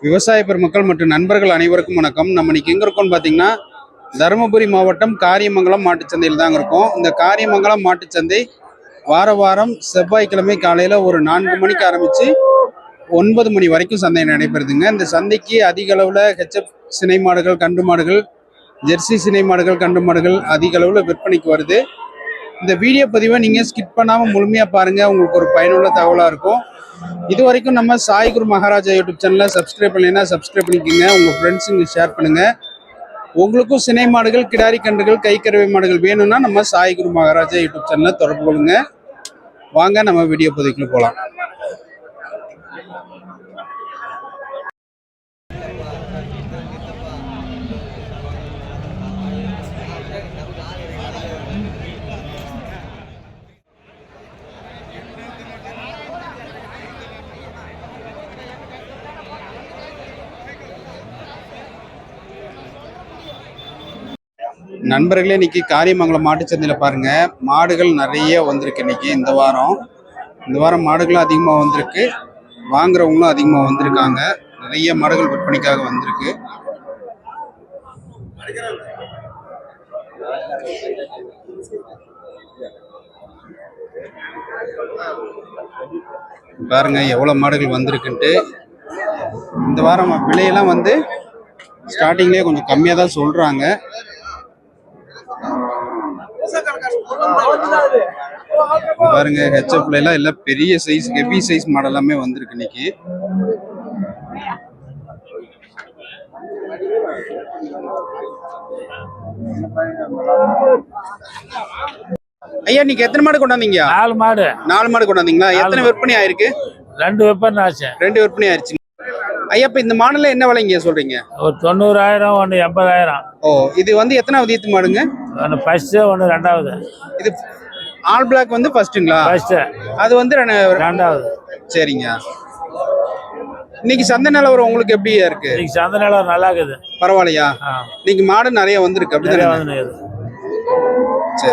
விவசாய பெருமக்கள் மற்றும் நண்பர்கள் அனைவருக்கும் வணக்கம். நம்ம இன்னைக்கு எங்கே இருக்கோம்னு பார்த்தீங்கன்னா தருமபுரி மாவட்டம் காரியமங்கலம் மாட்டுச்சந்தையில் தாங்க இருக்கோம். இந்த காரியமங்கலம் மாட்டுச்சந்தை வார வாரம் செவ்வாய்க்கிழமை காலையில் ஒரு நான்கு மணிக்கு ஆரம்பித்து ஒன்பது மணி வரைக்கும் சந்தை நடைபெறுதுங்க. இந்த சந்தைக்கு அதிக அளவில் ஹெச்எப் சினை மாடுகள் கண்டு மாடுகள் ஜெர்சி சினை மாடுகள் கண்டு மாடுகள் அதிக அளவில் விற்பனைக்கு வருது. இந்த வீடியோ பதிவை நீங்கள் ஸ்கிப் பண்ணாமல் முழுமையாக பாருங்கள் உங்களுக்கு ஒரு பயனுள்ள தகவலாக இருக்கும். இது வரைக்கும் நம்ம சாய் குரு மகாராஜா யூடியூப் சேனலை சப்ஸ்கிரைப் பண்ணலைன்னா சப்ஸ்கிரைப் பண்ணிக்கோங்க. உங்கள் ஃப்ரெண்ட்ஸுங்க ஷேர் பண்ணுங்கள் உங்களுக்கும் சினை மாடுகள் கிடாரி கன்றுகள் கைக்கறவை மாடுகள் வேணும்னா நம்ம சாய் குரு மகாராஜா யூடியூப் சேனலை தொடர்பு கொள்ளுங்க. வாங்க நம்ம வீடியோ பதிவுக்குள்ள போகலாம் நண்பர்களே இன்னைக்கு காரியமங்கலம் மாட்டுச்சந்தையில் பாருங்க. மாடுகள் நிறைய வந்திருக்கு இன்னைக்கு இந்த வாரம். இந்த வாரம் மாடுகளும் அதிகமாக வந்திருக்கு. வாங்குறவங்களும் அதிகமாக வந்திருக்காங்க. நிறைய மாடுகள் விற்பனைக்காக வந்திருக்கு. பாருங்க எவ்வளோ மாடுகள் வந்திருக்குன்ட்டு. இந்த வாரம் விலையெல்லாம் வந்து ஸ்டார்டிங்லேயே கொஞ்சம் கம்மியாக தான் சொல்கிறாங்க பாருங்க ஹெச்எப்ல எல்லாம் எல்லாம் பெரிய சைஸ் ஹெவி சைஸ் மாடல் எல்லாமே வந்திருக்கு இன்னைக்கு. ஐயா நீங்க எத்தனை மாடு கொண்டாந்தீங்க? நாலு மாடு. நாலு மாடு கொண்டாந்தீங்களா? எத்தனை விற்பனை ஆயிருக்கு? ரெண்டு விற்பனை ஆச்சு. ரெண்டு விற்பனை ஆயிருச்சு ஐயா இப்ப இந்த மாடல்ல என்ன விலைங்க சொல்றீங்க? ஒரு தொண்ணூறாயிரம் ஒன்று எண்பதாயிரம். ஓ இது வந்து எத்தனாவது ஈத்து மாடுங்க? ஒன்று ஃபஸ்ட்டு ஒன்று ரெண்டாவது. இது ஆல் பிளாக் வந்து ஃபர்ஸ்ட்டுங்களா ஃபஸ்ட்டு அது வந்து ரெண்டு- ரெண்டாவது. சரிங்க. இன்னைக்கு சந்தை நிலவரம் உங்களுக்கு எப்படி இருக்கு? இன்னைக்கு சந்தை நிலம் நல்லா இருக்குது. பரவாயில்லையா? ஆ. இன்னைக்கு மாடு நிறைய வந்திருக்கு நிறைய அப்படிதானே வந்து சரி.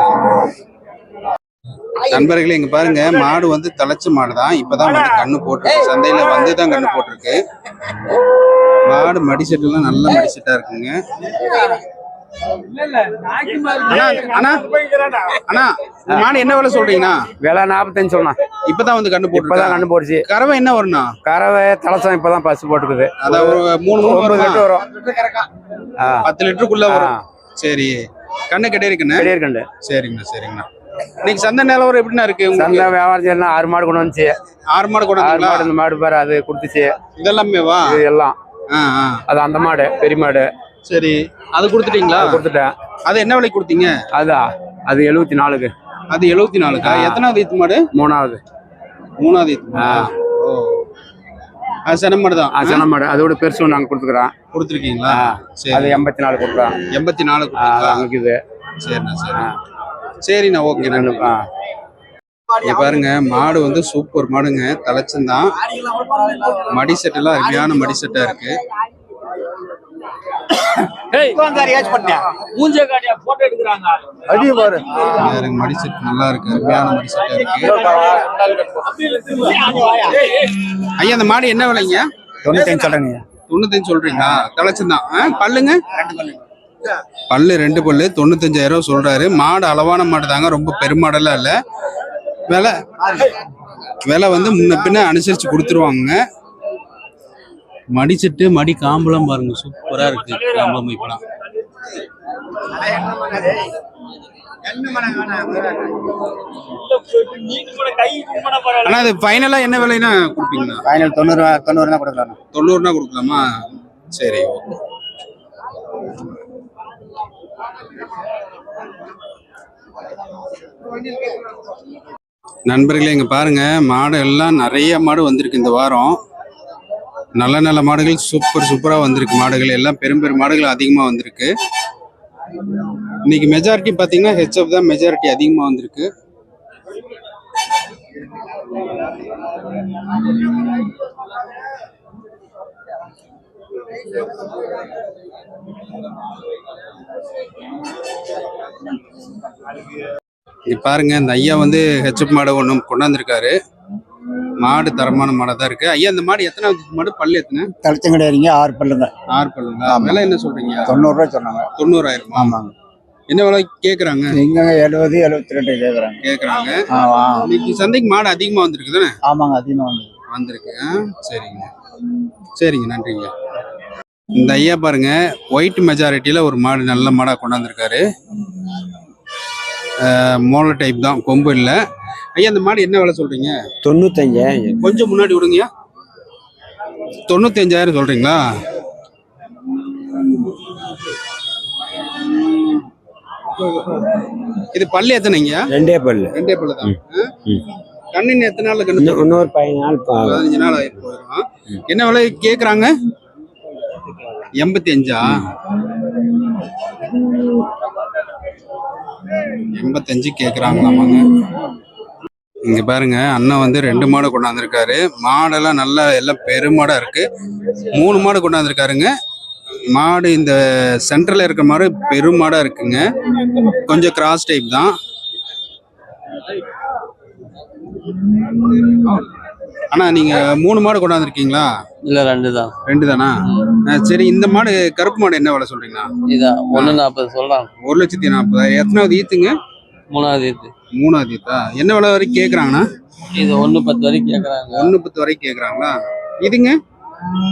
நண்பர்களே இங்க பாருங்க மாடு வந்து தலைச்ச மாடு தான் இப்பதான் வந்து கண்ணு போட்டிருக்கு. சந்தையில வந்து தான் கண்ணு போட்டிருக்கு. மாடு மடி செட்டுலாம் நல்ல மடி செட்டா இருக்குங்க. அண்ணா அண்ணா. அண்ணா இந்த மாடு என்ன விலை சொல்றீங்கண்ணா? விலை நாற்பத்தஞ்சு சொன்னான் இப்பதான் வந்து கண்ணு இப்பதான் போட்டு கண்ணு போடுச்சு கறவை என்ன வரும்ண்ணா? கறவை தலசம் இப்பதான் பசு போட்டுக்குது. அதான் ஒரு மூணு மூணு ஒன்பது வருமா? கட்டு பத்து லிட்டருக்குள்ள. வரும். சரி. கண்ணு கட்டி இருக்குண்ணே? கண்டு சரிங்கண்ணா சரிங்கண்ணா. இன்னைக்கு சந்தை நிலவரம் எப்படிண்ணா இருக்கு சந்தை வியாபாரம் செய்யலாம் ஆறு மாடு கொண்டு வந்துச்சு. ஆறு மாடு ஆறு கொண்டாந்தீங்களா மாடு இந்த மாடு பாரு அது கொடுத்துச்சு. இதெல்லாமேவா? இது எல்லாம். அது அந்த மாடு பெரிய மாடு. சரி அது கொடுத்துட்டீங்களா? அது கொடுத்துட்டேன். அது என்ன விலைக்கு கொடுத்தீங்க? அதா அது எழுபத்தி நாலுக்கு. அது எழுபத்தி நாலுக்கா. எத்தனாவது ஈத்து மாடு? மூணாவது. மூணாவது ஈத்து? ஓ. அது சென மாடு தான். ஆ, சின்ன மாடு. அதோட பெருசு ஒன்று நாங்கள் கொடுத்துக்கிறோம் கொடுத்துருக்கீங்களா? அது சரி. எண்பத்தி நாலு கொடுக்குறோம் எண்பத்தி நாலு அங்கே இது சரிண்ணா சரி சரிண்ணா ஓகே நன்றி. ஆ. இங்க பாருங்க மாடு வந்து சூப்பர் மாடுங்க. தலைச்சந்தான். மடி செட்டெல்லாம் அருமையான மடி செட்டா இருக்கு. மூஞ்ச காட்டியா போட்டோ எடுக்கிறாங்க. அடிய பாரு பாருங்க, மடி செட் நல்லா இருக்கு. அருமையான மடி செட்டா இருக்கு. ஐயா அந்த மாடு என்ன விலைங்க? தொண்ணூத்தஞ்சு சொல்றேங்க தொண்ணூத்தஞ்சு சொல்றீங்களா? தலைச்சந்தான். ஆ, பல்லுங்க. பல்லு ரெண்டு பல்லு தொண்ணூத்தஞ்சாயிரம் ரூபாய் சொல்றாரு. மாடு அளவான மாடு தாங்க ரொம்ப பெருமாடெல்லாம் இல்ல. விலை விலை வந்து முன்ன பின்ன அனுசரிச்சு கொடுத்துருவாங்க. மடிச்சிட்டு மடி காம்பெல்லாம் பாருங்க சூப்பரா இருக்கு காம்பம் இப்பலாம் ஆனா அது ஃபைனலா என்ன விலைன்னா கொடுப்பீங்களா? ஃபைனல் தொண்ணூறு தொண்ணூறு தான் கொடுக்கலாம் தொண்ணூறுனா கொடுக்கலாமா? சரி ஓகே. நண்பர்களே இங்க பாருங்க மாடு எல்லாம் நிறைய மாடு வந்திருக்கு இந்த வாரம். நல்ல நல்ல மாடுகள் சூப்பர் சூப்பரா வந்திருக்கு மாடுகள். எல்லாம் பெரும் பெரும் மாடுகள் அதிகமா வந்திருக்கு. இன்னைக்கு மெஜாரிட்டி பாத்தீங்கன்னா ஹெச்எஃப் தான் மெஜாரிட்டி அதிகமா வந்திருக்கு. இங்க பாருங்க இந்த ஐயா வந்து ஹெச்எப் மாடை ஒன்று கொண்டாந்துருக்காரு. மாடு தரமான மாடா தான் இருக்கு. ஐயா இந்த மாடு எத்தனை மாடு பல்லு எத்தனை? தலைச்சங்கடையாரிங்க ஆறு பல்லுங்க. ஆறு பல்லுங்களா? ஆமா. விலை என்ன சொல்றீங்க? தொண்ணூறுரூவா சொன்னாங்க. தொண்ணூறாயிரம்? ஆமாங்க. என்ன விலை கேக்குறாங்க? இங்க எழுபது எழுபத்தி ரெண்டு கேட்குறாங்க கேக்குறாங்க. ஆ இன்னைக்கு சந்தைக்கு மாடு அதிகமா வந்திருக்கு தானே? ஆமாங்க அதிகமாக வந்து வந்திருக்கு. ஆ? சரிங்க. சரிங்க நன்றிங்க. இந்த ஐயா பாருங்க ஒயிட் மெஜாரிட்டியில ஒரு மாடு நல்ல மாடா கொண்டாந்துருக்காரு. மோள டைப் தான் கொம்பு இல்லை. ஐயா இந்த மாடு என்ன விலை சொல்றீங்க? தொண்ணூத்தஞ்சாயிரம். கொஞ்சம் முன்னாடி விடுங்கய்யா. தொண்ணூத்தஞ்சாயிரம் சொல்றீங்களா? இது பல்லு எத்தனைங்கய்யா? ரெண்டே பல்லு. ரெண்டே பல்லு தான். கண்ணின் எத்தனை நாள்ல கண்ணு இன்னொரு நாள் பதினஞ்சு நாள் ஆயிட்டு போயிடும் என்ன விலை கேக்குறாங்க? எண்பத்தி அஞ்சா எண்பத்தஞ்சு கேட்குறாங்களாமாங்க இங்க பாருங்க அண்ணன் வந்து ரெண்டு மாடு கொண்டாந்துருக்காரு. மாடெல்லாம் நல்லா எல்லாம் பெருமாடா இருக்கு. மூணு மாடு கொண்டாந்துருக்காருங்க. மாடு இந்த சென்டர்ல இருக்க மாடு பெருமாடாக இருக்குங்க. கொஞ்சம் கிராஸ் டைப் தான். அண்ணா நீங்க மூணு மாடு கொண்டாந்துருக்கீங்களா? இல்ல ரெண்டு தான். ரெண்டு தானா சரி இந்த மாடு கருப்பு மாடு என்ன விலை சொல்றீங்களா? இதான் ஒண்ணு நாற்பது சொல்றாங்க. ஒரு லட்சத்தி நாற்பதாயிரம் எத்தனாவது ஈத்துங்க? மூணாவது இது மூணாவது ஈத்தா? என்ன விலை வரைக்கும் கேக்குறாங்கண்ணா? இது ஒண்ணு பத்து வரைக்கும் கேக்குறாங்க. ஒண்ணு பத்து வரைக்கும் கேக்குறாங்களா? இதுங்க?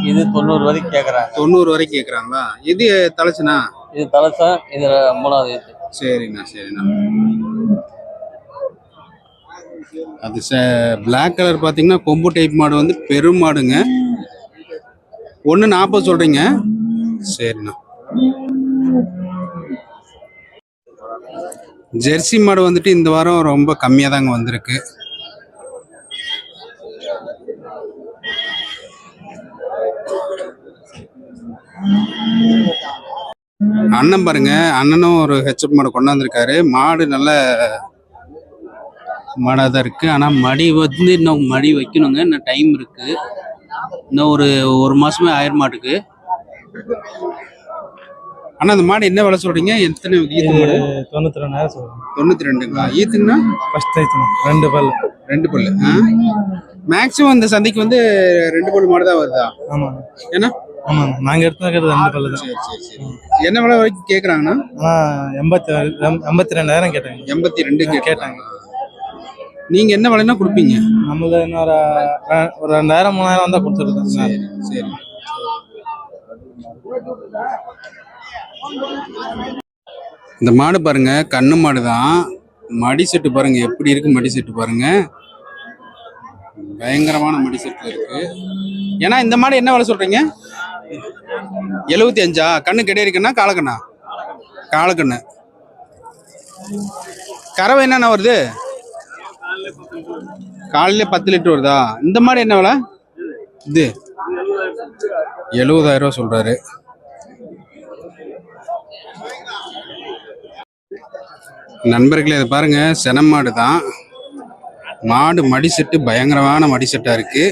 இது தொண்ணூறு வரைக்கும் கேக்குறாங்க. தொண்ணூறு வரைக்கும் கேக்குறாங்களா? இது தலைச்சுனா? இது தலசா இது மூணாவது இது சரிண்ணா சரிண்ணா. அது பிளாக் கலர் பார்த்தீங்கன்னா கொம்பு டைப் மாடு வந்து பெரும் மாடுங்க. ஒன்று நாற்பது சொல்கிறீங்க சரிண்ணா. ஜெர்சி மாடு வந்துட்டு இந்த வாரம் ரொம்ப கம்மியாக தாங்க வந்திருக்கு. அண்ணன் பாருங்க அண்ணனும் ஒரு ஹெச்எப் மாடு கொண்டாந்துருக்காரு. மாடு நல்ல மாடாக தான் இருக்கு. ஆனால் மடி வந்து இன்னும் மடி வைக்கணுங்க. இன்னும் டைம் இருக்கு. இன்னும் ஒரு ஒரு மாசமே ஆயிர மாட்டுக்கு. அண்ணா அந்த மாடு என்ன விலை சொல்றீங்க? எத்தனை ஈத்து மாடு? தொண்ணூத்தி ரெண்டாயிரம் சொல்றேன் தொண்ணூத்தி ரெண்டுங்களா ஈத்துங்கன்னா ஃபர்ஸ்ட் ஐத்தணும் ரெண்டு பல் ரெண்டு பல்லு. மேக்ஸிமம் இந்த சந்தைக்கு வந்து ரெண்டு பல்லு மாடு தான் வருதா? ஆமாங்க ஏன்னா? ஆமாங்க நாங்க எடுத்துக்கிறது ரெண்டு பல்லு தான். சரி சரி சரி. என்ன விலை வரைக்கும் கேட்குறாங்கண்ணா எண்பத்தி எண்பத்தி ரெண்டாயிரம் கேட்டாங்க. எண்பத்தி ரெண்டு கேட்டாங்க. நீங்க என்ன விலைன்னா கொடுப்பீங்க? நம்மள இன்னொரு ஒரு ரெண்டாயிரம் மூணாயிரம் வந்தா கொடுத்துருக்கோம். சரி சரி. இந்த மாடு பாருங்க கண்ணு மாடு தான். மடி செட்டு பாருங்க எப்படி இருக்கு மடி செட்டு பாருங்க. பயங்கரமான மடி செட்டு இருக்கு. ஏன்னா இந்த மாடு என்ன விலை சொல்றீங்க? எழுபத்தி அஞ்சா? கண்ணு கிடையாது இருக்குன்னா காலக்கண்ணா? காலக்கண்ணு. கறவை என்னென்ன வருது? காலையில பத்து லிட்டர் வருதா? இந்த மாடு என்ன விலை? இது. எழுபதாயிரம் ரூபா சொல்றாரு. நண்பர்களே இதை பாருங்க. செனம் மாடு தான். மாடு மடி செட்டு பயங்கரமான மடி செட்டா இருக்கு.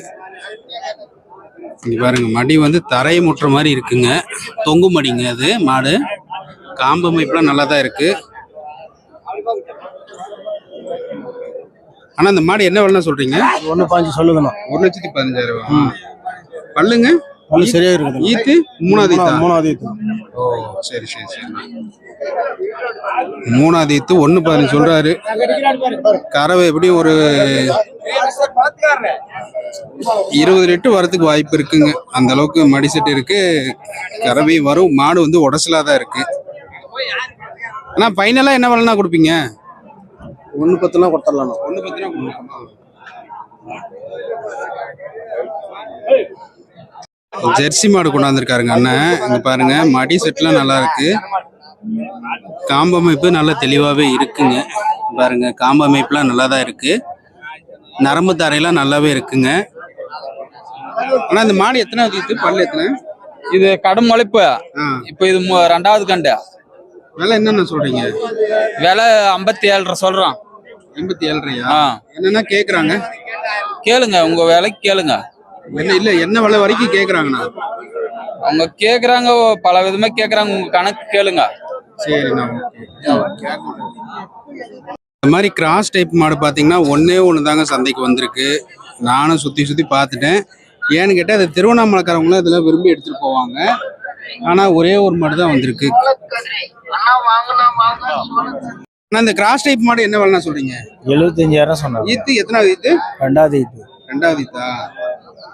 இங்கே பாருங்க மடி வந்து தரையை முட்டுற மாதிரி இருக்குங்க. தொங்கு மடிங்க அது மாடு. காம்பு அமைப்புலாம் நல்லா தான் இருக்கு. ஆனா இந்த மாடு என்ன விலைன்னு சொல்றீங்க? ஒன்று பாஞ்சு சொல்லுங்கண்ணா. ஒரு லட்சத்தி பதினஞ்சாயிரம் ரூபா. பல்லுங்க? ஒன்று சரியா இருக்குது ஈத்து? மூணாவது? மூணாவது ஈத்து. ஓ சரி சரி சரி. மூணாவது ஈத்து ஒன்று பதினஞ்சு சொல்றாரு. கறவை எப்படியும் ஒரு இருபது லிட்டர் வரதுக்கு வாய்ப்பு இருக்குங்க. அந்த அளவுக்கு மடி செட்டு இருக்கு. கறவையும் வரும். மாடு வந்து உடசலா தான் இருக்கு. ஆனா ஃபைனலா என்ன விலைனா கொடுப்பீங்க? ஒன்று பத்துனா கொடுத்துடலாம்? ஒன்று பத்தினா ஜெர்சி மாடு கொண்டாந்துருக்காருங்க அண்ணன் இங்க பாருங்க மடி செட்லாம் நல்லா இருக்கு. காம்பமைப்பு நல்லா தெளிவாகவே இருக்குங்க. பாருங்க காம்பமைப்புலாம் நல்லா தான் இருக்கு. நரம்பு தாரையெல்லாம் நல்லாவே இருக்குங்க. ஆனா இந்த மாடு எத்தனை பல்லு எத்தனை? இது கடும் முளைப்பு. இப்போ இது மு- ரெண்டாவது கண்டு. விலை என்னென்ன சொல்றீங்க? விலை ஐம்பத்தி ஏழரை சொல்றோம். எண்பத்தி ஏழரையா ஆ. என்னன்னா கேக்குறாங்க? கேளுங்க உங்க விலைக்கு கேளுங்க. என்ன இல்ல என்ன விலை வரைக்கும் கேக்குறாங்கண்ணா? அவங்க கேக்குறாங்க பல விதமா கேக்குறாங்க உங்க கணக்கு கேளுங்க. சரிண்ணா இந்த மாதிரி கிராஸ் டைப் மாடு பார்த்தீங்கன்னா ஒண்ணே ஒன்று தாங்க சந்தைக்கு வந்திருக்கு. நானும் சுற்றி சுற்றி பார்த்துட்டேன். ஏன்னு கேட்டால் அது திருவண்ணாமலைக்காரவங்களும் இதில் விரும்பி எடுத்துகிட்டு போவாங்க. ஆனால் ஒரே ஒரு மாடு தான் வந்திருக்கு. அண்ணா இந்த கிராஸ் டைப் மாடு என்ன விலைண்ணா சொல்றீங்க? எழுபத்தஞ்சாயிரம் சொன்னாங்க. ஈத்து எத்தனாவது ஈத்து? ரெண்டாவது இது ரெண்டாவது ஈத்தா?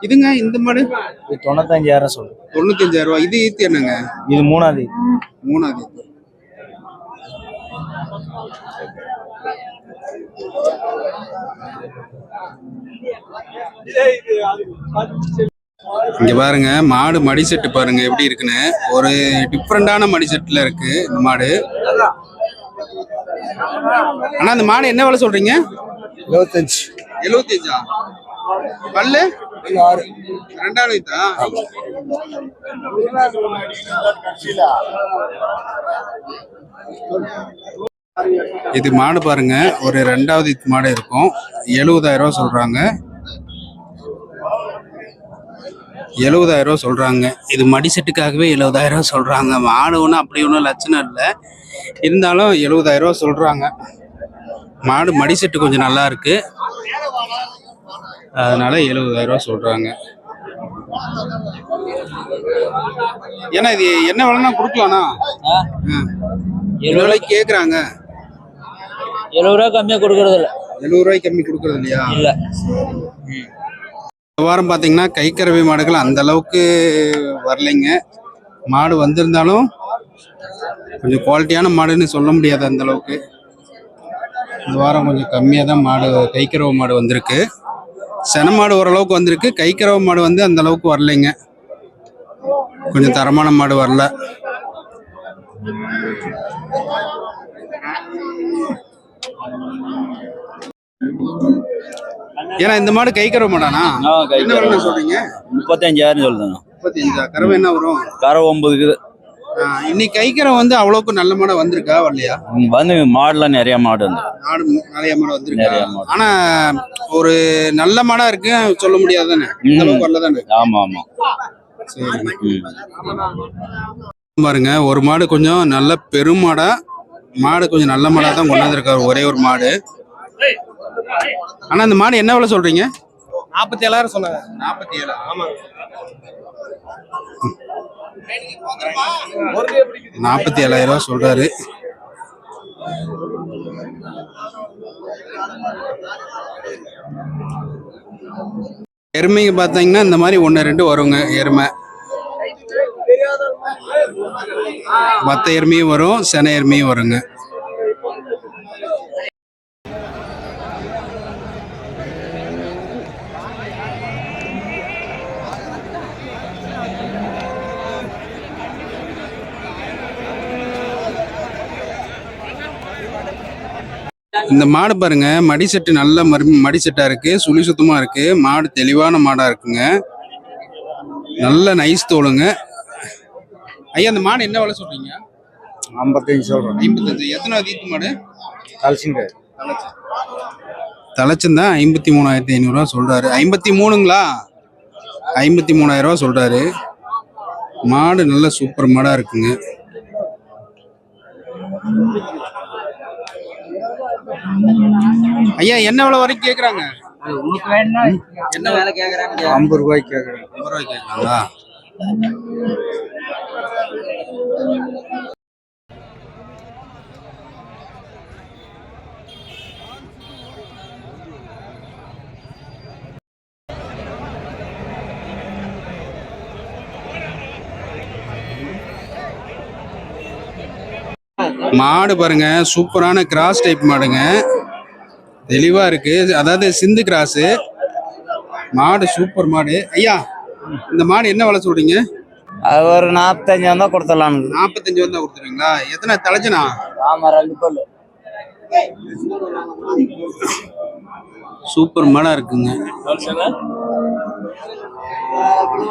இதுங்க இந்த மாடு? இது தொண்ணூத்தஞ்சாயிரம் சொல்லு தொண்ணூத்தஞ்சாயிரம் ரூபாய். இது ஈத்து என்னங்க? இது மூணாவது இது மூணாவது ஈத்து. இங்க பாருங்க மாடு மடி செட்டு பாருங்க எப்படி இருக்குன்னு. ஒரு டிஃப்ரெண்டான மடி செட்டுல இருக்கு இந்த மாடு. ஆனா இந்த மாடு என்ன விலை சொல்றீங்க? இருபத்தஞ்சு. எழுபத்தஞ்சா? பல்லு? ரெண்டாவது இது மாடு பாருங்க ஒரு ரெண்டாவது மாடு இருக்கும். எழுபதாயிரம் ரூபா சொல்றாங்க. எழுபதாயிரம் ரூபா சொல்றாங்க. இது மடி செட்டுக்காகவே எழுபதாயிரம் ரூபா சொல்றாங்க. மாடு ஒன்றும் அப்படி ஒன்றும் லட்சணம் இல்லை. இருந்தாலும் எழுபதாயிரம் ரூபா சொல்றாங்க. மாடு மடி செட்டு கொஞ்சம் நல்லா இருக்கு. அதனால எழுபதாயிரம் ரூபா சொல்றாங்க. ஏன்னா இது என்ன விலைன்னா கொடுக்கலாம்ண்ணா எவ்வளோ கேட்குறாங்க எழுபது ரூபா கம்மியா கொடுக்கறது இல்ல எழுபது ரூபாய்க்கு கம்மி கொடுக்கறது இல்லையா இல்ல வாரம் பார்த்தீங்கன்னா கைக்கறவை மாடுகள் அந்த அளவுக்கு வரலைங்க. மாடு வந்திருந்தாலும் கொஞ்சம் குவாலிட்டியான மாடுன்னு சொல்ல முடியாது அந்த அளவுக்கு. இந்த வாரம் கொஞ்சம் கம்மியாக தான் மாடு கைக்கறவை மாடு வந்திருக்கு. சென மாடு ஓரளவுக்கு வந்திருக்கு. கைக்கறவை மாடு வந்து அந்த அளவுக்கு வரலைங்க. கொஞ்சம் தரமான மாடு வரல. ஏன்னா இந்த மாடு கைக்கறவை மாடானா என்ன விலை சொல்றீங்க? முப்பத்தஞ்சாயிரம் சொல்லுங்க முப்பத்தஞ்சா? கறவை என்ன வரும்? கரை ஒன்பதுக்கு இன்னைக்கு கைக்கரை வந்து அவ்வளவுக்கு நல்ல மாடை வந்திருக்கா வரலையா? வந்து மாடுலாம் நிறைய மாடு வந்து. நாடு மு- நிறைய மாடு வந்திருக்கா? மாடு. ஆனா ஒரு நல்ல மாடா இருக்கு சொல்ல முடியாது தானே இந்த அளவுக்கு வரல தானே ஆமா. ஆமா. பாருங்க ஒரு மாடு கொஞ்சம் நல்ல பெருமாடா மாடு கொஞ்சம் நல்ல மாடா தான் கொண்டாந்துருக்காரு ஒரே ஒரு மாடு. ஆனா அந்த மாடு என்ன விலை சொல்றீங்க? நாற்பத்தி ஏழாயிரம் சொன்னாங்க. நாற்பத்தி ஏழு ஆமா நாற்பத்தி ஏழாயிரம் ரூபாய் சொல்றாரு. எருமைங்க பார்த்தீங்கன்னா இந்த மாதிரி ஒன்று ரெண்டு வருங்க எருமை. மற்ற எருமையும் வரும் சென எருமையும் வருங்க. இந்த மாடு பாருங்க மடி செட்டு நல்ல மரு மடி செட்டா இருக்கு சுழி சுத்தமா இருக்கு மாடு தெளிவான மாடா இருக்குங்க. நல்ல நைஸ் தோலுங்க ஐயா அந்த மாடு என்ன விலை சொல்றீங்க? ஐம்பத்தஞ்சு சொல்றேன். ஐம்பத்தஞ்சு. எத்தனாவது ஈத்து மாடு? கழிச்சுங்க தலைச்சந்தான் ஐம்பத்தி மூணாயிரத்தி ஐநூறுரூவா சொல்றாரு. ஐம்பத்தி மூணுங்களா? ஐம்பத்தி மூணாயிரம் ரூபா சொல்றாரு. மாடு நல்ல சூப்பர் மாடா இருக்குங்க. ஐயா என்ன விலை வரைக்கும் கேக்குறாங்க? என்ன வேலை கேக்குறாங்க? ஐம்பது ரூபாய்க்கு கேட்குறேன் ஐம்பது ரூபாய்க்கு கேக்குறாங்களா மாடு பாருங்க சூப்பரான கிராஸ் டைப் மாடுங்க. தெளிவா இருக்கு. அதாவது சிந்து கிராஸு மாடு சூப்பர் மாடு. ஐயா இந்த மாடு என்ன விலை சொல்றீங்க? அது ஒரு நாற்பத்தஞ்சாயிரம் தான் கொடுத்துடலான்னு நாற்பத்தஞ்சு வந்து கொடுத்துருவீங்களா எத்தனை தலைச்சனா? ஆமா ரெண்டு பல்லு. சூப்பர் மாடா இருக்குங்க.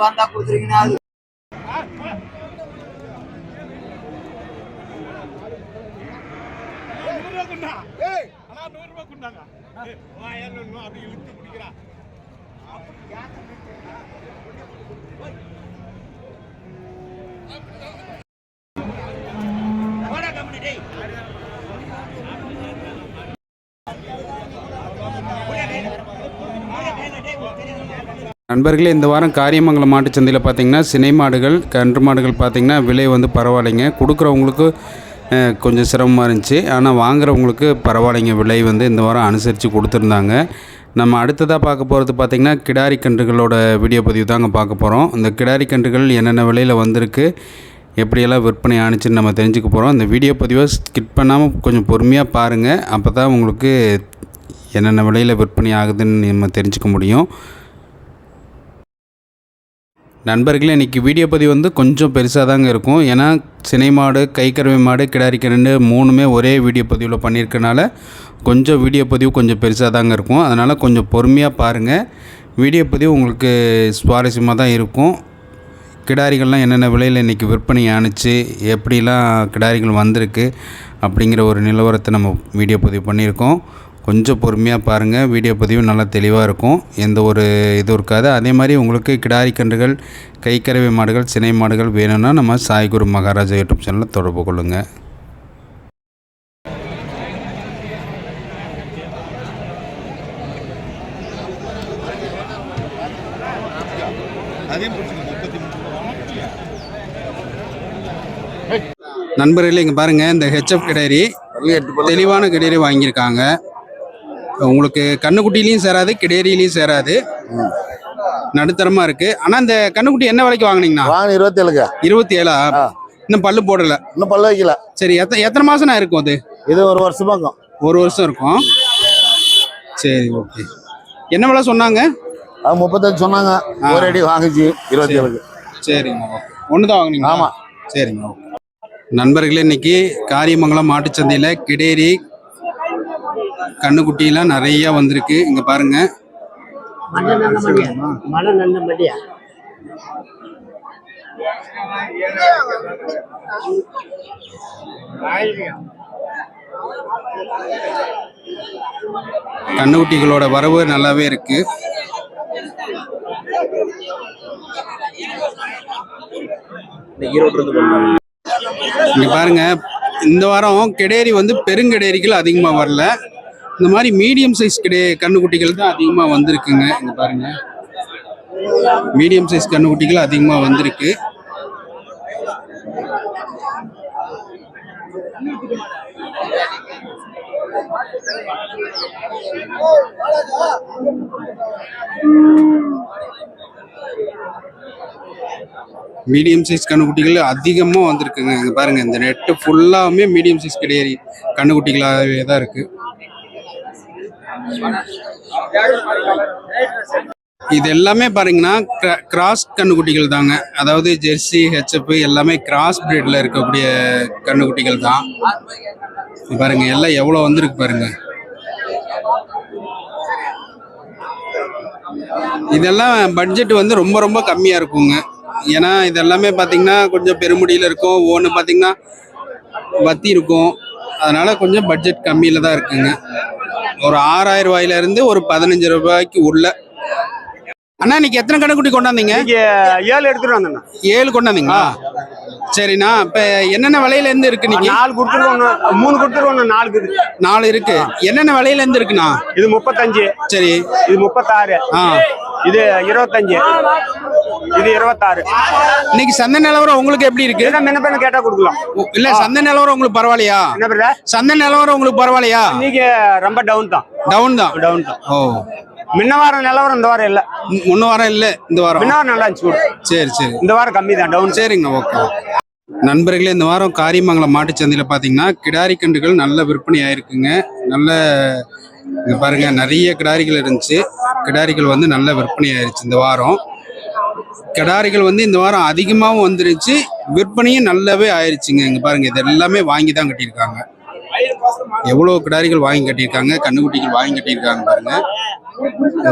வந்தா கொடுத்துருக்கீங்கன்னா நண்பர்களே இந்த வாரம் காரியமங்கலம் மாட்டுச்சந்தையில் பார்த்தீங்கன்னா சினை மாடுகள் கன்று மாடுகள் பார்த்தீங்கன்னா விலை வந்து பரவாயில்லைங்க. கொடுக்குறவங்களுக்கு கொஞ்சம் சிரமமாக இருந்துச்சு. ஆனால் வாங்குறவங்களுக்கு பரவாயில்லைங்க. விலை வந்து இந்த வாரம் அனுசரித்து கொடுத்துருந்தாங்க. நம்ம அடுத்ததாக பார்க்க போகிறது பார்த்திங்கன்னா கிடாரி கன்றுகளோட வீடியோ பதிவு தாங்க பார்க்க போகிறோம் இந்த கிடாரி கன்றுகள் என்னென்ன விலையில் வந்திருக்கு எப்படியெல்லாம் விற்பனை ஆணுச்சுன்னு நம்ம தெரிஞ்சுக்க போகிறோம் இந்த வீடியோ பதிவை ஸ்கிப் பண்ணாமல் கொஞ்சம் பொறுமையாக பாருங்கள் அப்போ தான் உங்களுக்கு என்னென்ன விலையில் விற்பனை ஆகுதுன்னு நம்ம தெரிஞ்சுக்க முடியும். நண்பர்களே இன்றைக்கி வீடியோ பதிவு வந்து கொஞ்சம் பெருசாக தாங்க இருக்கும். ஏன்னா சினை மாடு கைக்கறவை மாடு கிடாரி மூணுமே ஒரே வீடியோ பதிவில் பண்ணியிருக்கனால கொஞ்சம் வீடியோ பதிவு கொஞ்சம் பெருசாக தாங்க இருக்கும். அதனால் கொஞ்சம் பொறுமையாக பாருங்கள் வீடியோ பதிவு உங்களுக்கு சுவாரஸ்யமாக தான் இருக்கும். கிடாரிகள்லாம் என்னென்ன விலையில் இன்றைக்கி விற்பனை ஆணுச்சு எப்படிலாம் கிடாரிகள் வந்திருக்கு அப்படிங்கிற ஒரு நிலவரத்தை நம்ம வீடியோ பதிவு பண்ணியிருக்கோம். கொஞ்சம் பொறுமையாக பாருங்கள் வீடியோ பதிவு நல்லா தெளிவாக இருக்கும். எந்த ஒரு இதுவும் இருக்காது. அதே மாதிரி உங்களுக்கு கிடாரி கன்றுகள் கைக்கறவை மாடுகள் சினை மாடுகள் வேணும்னா நம்ம சாய்குரு மகாராஜா யூடியூப் சேனலில் தொடர்பு கொள்ளுங்கள் நண்பர்களே இங்கே பாருங்கள் இந்த ஹெச்எஃப் கிடாரி தெளிவான கிடேரி வாங்கியிருக்காங்க. உங்களுக்கு கண்ணுக்குட்டிலையும் சேராது கிடேரியிலையும் சேராது. நடுத்தரமா இருக்கு. ஆனா இந்த கண்ணுக்குட்டி என்ன விலைக்கு வாங்குனீங்கண்ணா? வாங்கின இருபத்தி ஏழுங்க இருபத்தி ஏழா இன்னும் பல்லு போடல. இன்னும் பல்ல வைக்கல. சரி எத்தனை எத்தனை மாசம் இருக்கும் அது? இது ஒரு வருஷமாக்கும் ஒரு வருஷம் இருக்கும். சரி ஓகே. என்ன விலை சொன்னாங்க? அது முப்பத்தஞ்சு சொன்னாங்க. ஒரு அடி வாங்குச்சு இருபத்தி ஏழுக்கு சரிங்க ஓகே. ஒன்று தான் வாங்குனீங்க ஆமா. சரிங்க ஓகே. நண்பர்களே இன்னைக்கு காரியமங்கலம் மாட்டுச்சந்தையில் கிடேரி கண்ணுக்குட்டிலாம் நிறைய வந்திருக்கு. இங்க பாருங்க. கண்ணுக்குட்டிகளோட வரவு நல்லாவே இருக்கு. இங்க பாருங்க. இந்த வாரம் கெடேரி வந்து பெருங்கெடேரிகள் அதிகமா வரல. இந்த மாதிரி மீடியம் சைஸ் கிடை கண்ணுக்குட்டிகள் தான் அதிகமாக வந்திருக்குங்க. இங்கே பாருங்க. மீடியம் சைஸ் கண்ணுக்குட்டிகள் அதிகமாக வந்திருக்கு. மீடியம் சைஸ் கண்ணுக்குட்டிகள் அதிகமாக வந்திருக்குங்க. இங்கே பாருங்க இந்த நெட்டு ஃபுல்லாகவுமே மீடியம் சைஸ் கிடையாது கண்ணுக்குட்டிகளாகவே தான் இருக்குது இது எல்லாமே பாருங்கன்னா கிராஸ் கண்ணுக்குட்டிகள் தாங்க அதாவது ஜெர்சி ஹெச்எப் எல்லாமே கிராஸ் பிரீட்ல இருக்கக்கூடிய கண்ணுக்குட்டிகள் தான் பாருங்க எல்லாம் எவ்வளோ வந்திருக்கு பாருங்க. இதெல்லாம் பட்ஜெட் வந்து ரொம்ப ரொம்ப கம்மியா இருக்குங்க. ஏன்னா இதெல்லாமே பார்த்தீங்கன்னா கொஞ்சம் பெருமுடியில் இருக்கும். ஒன்று பார்த்தீங்கன்னா வத்தி இருக்கும். அதனால கொஞ்சம் பட்ஜெட் கம்மியில தான் இருக்குங்க. ஒரு ஆறாயிரம் ரூபாயில இருந்து ஒரு பதினஞ்சு ரூபாய்க்கு உள்ள. அண்ணா இன்னைக்கு எத்தனை கடைக்குட்டி கொண்டாந்தீங்க? ஏழு எடுத்துட்டு வந்தேண்ணா ஏழு கொண்டாந்தீங்களா? சரிண்ணா இப்ப என்னென்ன விலையில இருந்து இருக்கு இன்னைக்கு? நாலு கொடுத்துருவோம் மூணு கொடுத்துருவோம் நாலு இருக்குது. நாலு இருக்கு. என்னென்ன விலையில இருந்து இருக்குண்ணா? இது முப்பத்தஞ்சு. சரி. இது முப்பத்தாறு. ஆ. இது இருபத்தஞ்சு. இது இருபத்தாறு. இன்னைக்கு சந்தை நிலவரம் உங்களுக்கு எப்படி இருக்கு? முன்ன பின்ன கேட்டா கொடுக்கலாம். இல்ல சந்தை நிலவரம் உங்களுக்கு பரவாயில்லையா? என்ன சந்தை நிலவரம் உங்களுக்கு பரவாயில்லையா? இன்னைக்கு ரொம்ப டவுன் தான். டவுன் தான்? டவுன் தான். ஓ. முன்ன வாரம் நிலவரம் இந்த வாரம் இல்ல. முன்ன வாரம் இல்ல இந்த வாரம். முன்ன வாரம் நல்லா இருந்துச்சு. சரி சரி. இந்த வாரம் கம்மி தான் டவுன் சரிங்க ஓகே. நண்பர்களே இந்த வாரம் காரியமங்கலம் மாட்டுச்சந்தையில் பார்த்தீங்கன்னா கிடாரி கன்றுகள் நல்ல விற்பனை ஆயிருக்குங்க. நல்ல பாருங்க நிறைய கிடாரிகள் இருந்துச்சு. கிடாரிகள் வந்து நல்ல விற்பனை ஆயிருச்சு இந்த வாரம். கிடாரிகள் வந்து இந்த வாரம் அதிகமாகவும் வந்துருச்சு. விற்பனையும் நல்லாவே ஆயிடுச்சுங்க இங்கே பாருங்க இது எல்லாமே வாங்கி தான் கட்டியிருக்காங்க. எவ்வளோ கிடாரிகள் வாங்கி கட்டியிருக்காங்க கண்ணுக்குட்டிகள் வாங்கி கட்டியிருக்காங்க பாருங்க.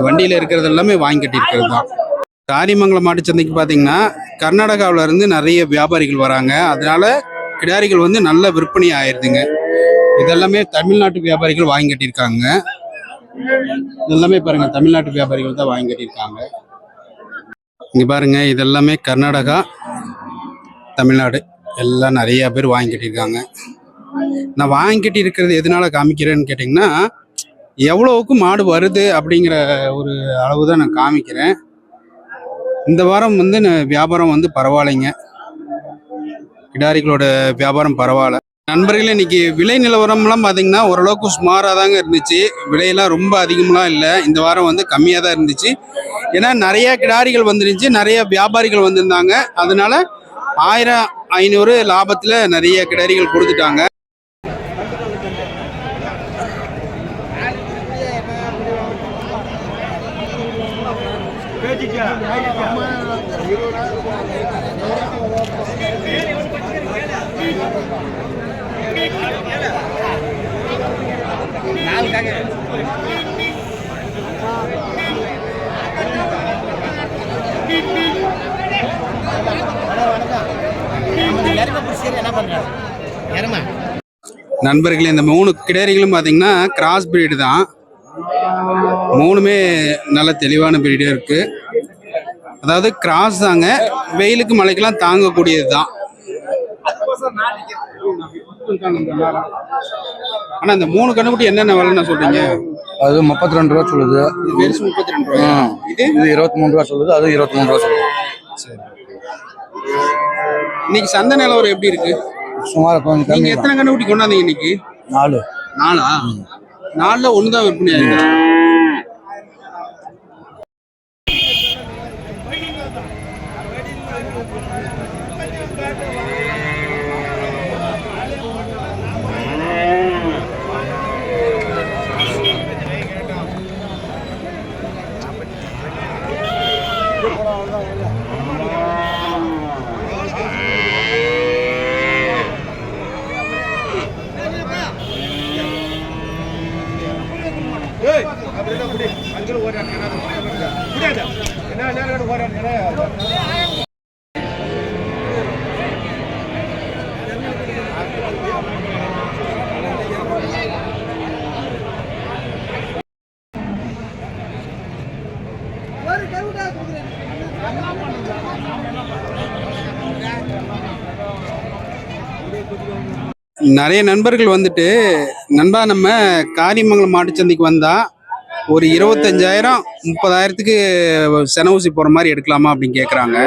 வண்டியில் இருக்கிறது எல்லாமே வாங்கி கட்டியிருக்கிறது தான். தாரிமங்கலம் மாட்டுச்சந்தைக்கு பார்த்தீங்கன்னா கர்நாடகாவில இருந்து நிறைய வியாபாரிகள் வராங்க. அதனால கிடாரிகள் வந்து நல்ல விற்பனை ஆயிருதுங்க. இதெல்லாமே தமிழ்நாட்டு வியாபாரிகள் வாங்கி கட்டியிருக்காங்க. இதெல்லாமே பாருங்க தமிழ்நாட்டு வியாபாரிகள் தான் வாங்கி கட்டியிருக்காங்க. இங்கே பாருங்கள் இதெல்லாமே கர்நாடகா தமிழ்நாடு. எல்லாம் நிறையா பேர் வாங்கிக்கிட்டிருக்காங்க நான் வாங்கிக்கிட்டு இருக்கிறது எதனால காமிக்கிறேன்னு கேட்டிங்கன்னா எவ்வளோவுக்கு மாடு வருது அப்படிங்கிற ஒரு அளவு தான் நான் காமிக்கிறேன். இந்த வாரம் வந்து வியாபாரம் வந்து பரவாயில்லைங்க. கிடாரிகளோட வியாபாரம் பரவாயில்ல. நண்பர்களே இன்னைக்கு விலை நிலவரம்லாம் பார்த்தீங்கன்னா ஓரளவுக்கு சுமாராக தாங்க இருந்துச்சு. விலையெல்லாம் ரொம்ப அதிகம்லாம் இல்லை. இந்த வாரம் வந்து கம்மியாக தான் இருந்துச்சு. ஏன்னா நிறைய கிடாரிகள் வந்துருந்துச்சு நிறைய வியாபாரிகள் வந்திருந்தாங்க. அதனால ஆயிரம் ஐநூறு லாபத்தில் நிறைய கிடாரிகள் கொடுத்துட்டாங்க. நண்பர்களே இந்த மூணு கிடாரிகளும் பார்த்தீங்கன்னா கிராஸ் பிரீடு தான். மூணுமே நல்ல தெளிவான பிரீடே இருக்கு. அதாவது கிராஸ் தாங்க வெயிலுக்கு மழைக்கெல்லாம் தாங்கக்கூடியது தான். ஆனா இந்த மூணு கண்ணுக்குட்டி என்னென்ன விலைன்னு சொல்றீங்க? அது முப்பத்தி ரெண்டு ரூபா சொல்லுது. முப்பத்தி ரெண்டு ரூபாயா? இது? இருபத்தி மூணு ரூபா சொல்லுது அது இருபத்தி மூணு ரூபா சொல்லுது. இன்னைக்கு சந்தை நிலவரம் எப்படி இருக்கு? சுமார் கொஞ்சம் நீங்க எத்தனை கண்ணுக்குட்டி கொண்டாந்தீங்க இன்னைக்கு? நாலு. நாலா? நாலுல ஒண்ணுதான் விற்பனை ஆயிருக்கு நிறைய நண்பர்கள் வந்துட்டு நண்பா நம்ம காரியமங்கலம் மாட்டுச்சந்தைக்கு வந்தால் ஒரு இருபத்தஞ்சாயிரம் முப்பதாயிரத்துக்கு செனவுசி போற மாதிரி எடுக்கலாமா அப்படின்னு கேட்குறாங்க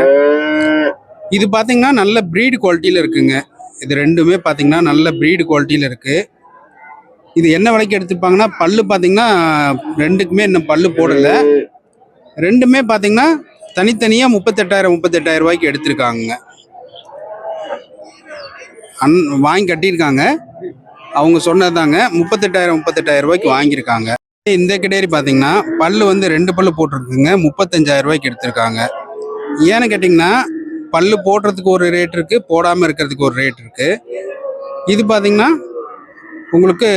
இது பார்த்தீங்கன்னா நல்ல ப்ரீடு குவாலிட்டியில் இருக்குங்க. இது ரெண்டுமே பார்த்தீங்கன்னா நல்ல ப்ரீடு குவாலிட்டியில் இருக்கு. இது என்ன விலைக்கு எடுத்துப்பாங்கன்னா பல்லு பார்த்தீங்கன்னா ரெண்டுக்குமே இன்னும் பல்லு போடலை. ரெண்டுமே பார்த்தீங்கன்னா தனித்தனியாக முப்பத்தெட்டாயிரம் முப்பத்தெட்டாயிரம் ரூபாய்க்கு எடுத்திருக்காங்க. அன் வாங்கி கட்டியிருக்காங்க. அவங்க சொன்னதாங்க முப்பத்தெட்டாயிரம் முப்பத்தெட்டாயிரம் ரூபாய்க்கு வாங்கியிருக்காங்க. இந்த கிடேரி பார்த்தீங்கன்னா பல்லு வந்து ரெண்டு பல்லு போட்டிருக்குங்க. முப்பத்தஞ்சாயிரம் ரூபாய்க்கு எடுத்திருக்காங்க. ஏன்னு கேட்டிங்கன்னா பல்லு போடுறதுக்கு ஒரு ரேட் இருக்குது போடாமல் இருக்கிறதுக்கு ஒரு ரேட் இருக்குது இது பார்த்தீங்கன்னா உங்களுக்கு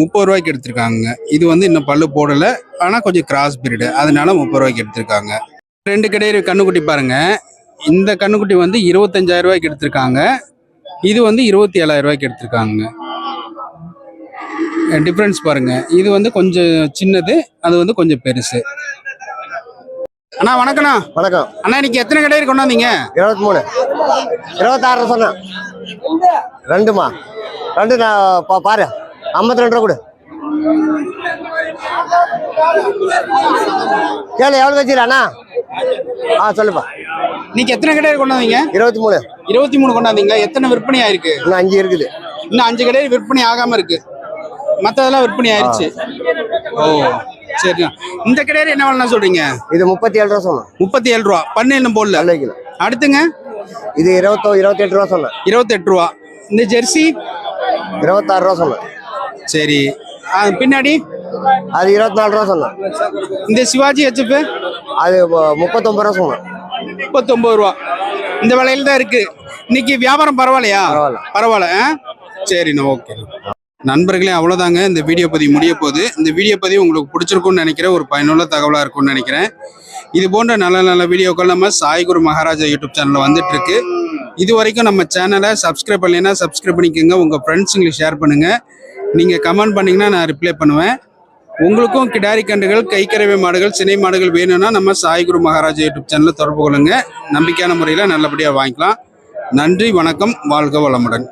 முப்பது ரூபாய்க்கு எடுத்திருக்காங்க இது வந்து இன்னும் பல்லு போடலை. ஆனால் கொஞ்சம் கிராஸ் பீரியடு அதனால முப்பது ரூபாய்க்கு எடுத்திருக்காங்க. ரெண்டு கிடையாது கண்ணுக்குட்டி பாருங்கள் இந்த கண்ணுக்குட்டி வந்து இருபத்தஞ்சாயிரம் ரூபாய்க்கு எடுத்திருக்காங்க. இது வந்து இருபத்தி ஏழாயிரம் ரூபாய்க்கு எடுத்திருக்காங்க டிஃப்ரென்ஸ் பாருங்க. இது வந்து கொஞ்சம் சின்னது அது வந்து கொஞ்சம் பெருசு. அண்ணா வணக்கண்ணா வணக்கம். அண்ணா இன்னைக்கு எத்தனை கடையில் கொண்டாந்தீங்க? இருபத்தி மூணு. இருபத்தாறு சொன்னேன் ரெண்டுமா? ரெண்டு நான் பா பாரு. ஐம்பத்தி ரெண்டு ரூபா கொடு. கேளு எவ்வளோ வச்சுக்கிறாண்ணா ஆ சொல்லுப்பா. இன்னைக்கு எத்தனை கடையில் கொண்டாந்தீங்க? இருபத்தி மூணு. இருபத்தி மூணு கொண்டாந்தீங்களா? எத்தனை விற்பனை ஆயிருக்கு? இன்னும் அஞ்சு இருக்குது. இன்னும் அஞ்சு கடையில் விற்பனை ஆகாம இருக்கு. மற்றதெல்லாம் விற்பனை ஆயிடுச்சு ஓ சரிண்ணா. இந்த கடையில் என்ன வேணா சொல்றீங்க? இது முப்பத்தி ஏழு ரூபா சொன்னேன். முப்பத்தி ஏழு ரூபா. பண்ணு இன்னும் போடல. நல்ல கிலோ அடுத்துங்க? இது இருபத்தோ இருபத்தெட்டு ரூபா சொன்னேன். இருபத்தெட்டு ரூபா. இந்த ஜெர்சி? இருபத்தாறு ரூபா சொன்னேன். சரி. பின்னாடி? அது இருபத்தி நாலு ரூபா சொன்னேன். இந்த சிவாஜி ஹெச்எஃப் அது மு- முப்பத்தொன்பது ரூபா சொன்னேன். முப்பத்தொன்பது ரூபா. இந்த விலையில தான் இருக்கு. இன்னைக்கு வியாபாரம் பரவாயில்லையா? பரவாயில்ல. பரவாயில்ல? சரிண்ணா ஓகே நண்பர்களே அவ்வளோதாங்க இந்த வீடியோ பதிவு முடிய போகுது. இந்த வீடியோ பதிவு உங்களுக்கு பிடிச்சிருக்கும்னு நினைக்கிறேன். ஒரு பயனுள்ள தகவலாக இருக்கும்னு நினைக்கிறேன். இது போன்ற நல்ல நல்ல வீடியோக்கள் நம்ம சாய்குரு மகாராஜா யூடியூப் சேனலில் வந்துட்டுருக்கு. இது வரைக்கும் நம்ம சேனலை சப்ஸ்கிரைப் பண்ணலைன்னா சப்ஸ்கிரைப் பண்ணிக்கோங்க. உங்கள் ஃப்ரெண்ட்ஸுங்களுக்கு ஷேர் பண்ணுங்கள் நீங்கள் கமெண்ட் பண்ணிங்கன்னா நான் ரிப்ளை பண்ணுவேன். உங்களுக்கும் கிடாரி கண்டுகள் கைக்கரவை மாடுகள் சினை மாடுகள் வேணும்னா நம்ம சாய்குரு மகாராஜா யூடியூப் சேனலில் தொடர்பு கொள்ளுங்க. நம்பிக்கையான முறையில் நல்லபடியாக வாங்கிக்கலாம். நன்றி வணக்கம். வாழ்க வளமுடன்.